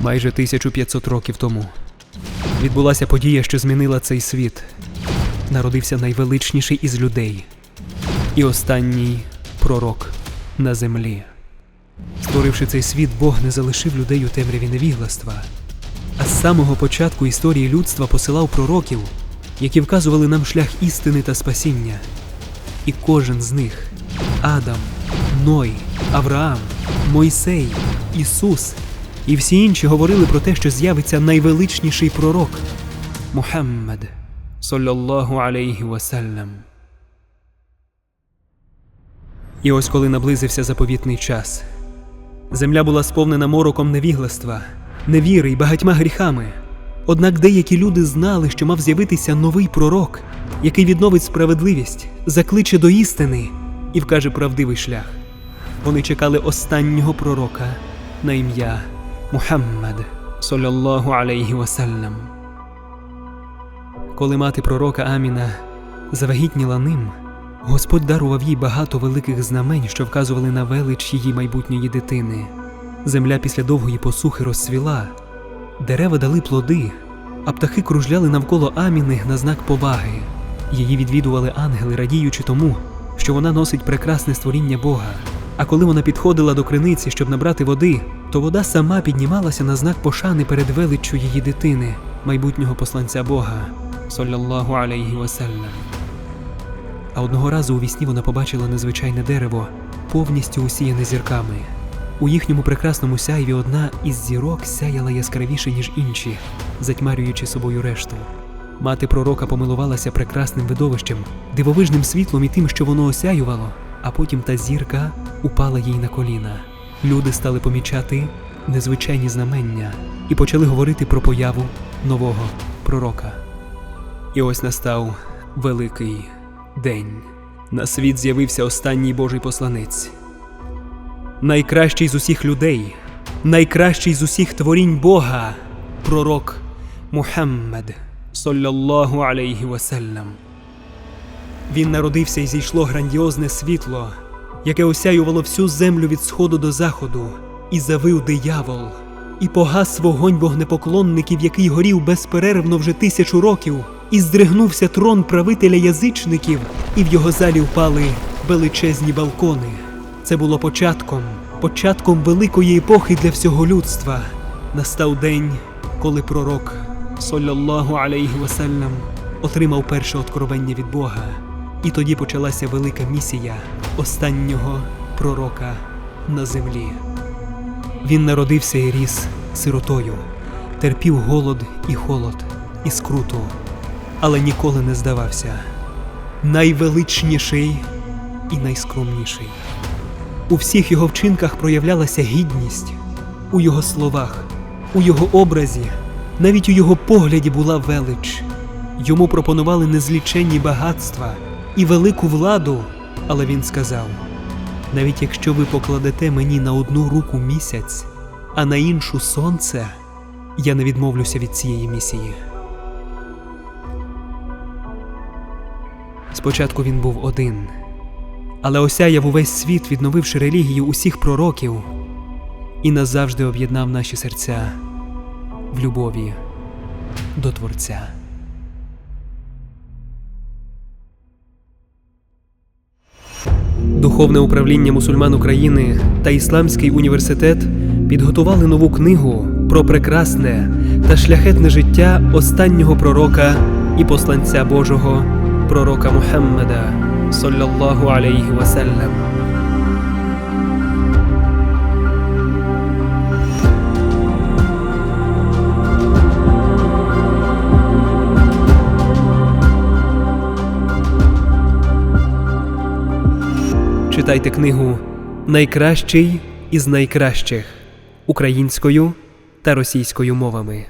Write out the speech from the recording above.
Майже 1500 років тому відбулася подія, що змінила цей світ. Народився найвеличніший із людей і останній пророк на землі. Створивши цей світ, Бог не залишив людей у темряві невігластва, а з самого початку історії людства посилав пророків, які вказували нам шлях істини та спасіння. І кожен з них Адам, Ной, Авраам, Мойсей, Ісус і всі інші говорили про те, що з'явиться найвеличніший пророк Мухаммед, саллаллаху алейхі васалям. І ось коли наблизився заповітний час, земля була сповнена мороком невігластва, невіри й багатьма гріхами. Однак деякі люди знали, що мав з'явитися новий пророк, який відновить справедливість, закличе до істини і вкаже правдивий шлях. Вони чекали останнього пророка на ім'я Мухаммад, саллаллаху алейхі васалям. Коли мати пророка Аміна завагітніла ним, Господь дарував їй багато великих знамень, що вказували на велич її майбутньої дитини. Земля після довгої посухи розцвіла, дерева дали плоди, а птахи кружляли навколо Аміни на знак поваги. Її відвідували ангели, радіючи тому, що вона носить прекрасне створіння Бога. А коли вона підходила до криниці, щоб набрати води, то вода сама піднімалася на знак пошани перед величчю її дитини, майбутнього посланця Бога, саллаллаху алейхі васалям. А одного разу у вісні вона побачила незвичайне дерево, повністю усіяне зірками. У їхньому прекрасному сяйві одна із зірок сяяла яскравіше, ніж інші, затьмарюючи собою решту. Мати пророка помилувалася прекрасним видовищем, дивовижним світлом і тим, що воно осяювало, а потім та зірка упала їй на коліна. Люди стали помічати незвичайні знамення і почали говорити про появу нового пророка. І ось настав великий день. На світ з'явився останній Божий посланець. Найкращий з усіх людей, найкращий з усіх творінь Бога, пророк Мухаммед, алейхі. Він народився і зійшло грандіозне світло, яке осяювало всю землю від сходу до заходу, і завив диявол, і погас вогонь вогнепоклонників, який горів безперервно вже тисячу років, і здригнувся трон правителя язичників, і в його залі впали величезні балкони. Це було початком, початком великої епохи для всього людства. Настав день, коли пророк, саллаллаху алейхі васалям, отримав перше откровення від Бога. І тоді почалася велика місія останнього пророка на землі. Він народився і ріс сиротою, терпів голод і холод, і скруту, але ніколи не здавався. Найвеличніший і найскромніший. У всіх його вчинках проявлялася гідність, у його словах, у його образі, навіть у його погляді була велич. Йому пропонували незліченні багатства і велику владу, але він сказав: навіть якщо ви покладете мені на одну руку місяць, а на іншу сонце, я не відмовлюся від цієї місії. Спочатку він був один, але осяяв увесь світ, відновивши релігію усіх пророків, і назавжди об'єднав наші серця в любові до Творця. Духовне управління мусульман України та Ісламський університет підготували нову книгу про прекрасне та шляхетне життя останнього пророка і посланця Божого, пророка Мухаммеда, саллаллаху алейхі васалям. Читайте книгу Найкращий із найкращих українською та російською мовами.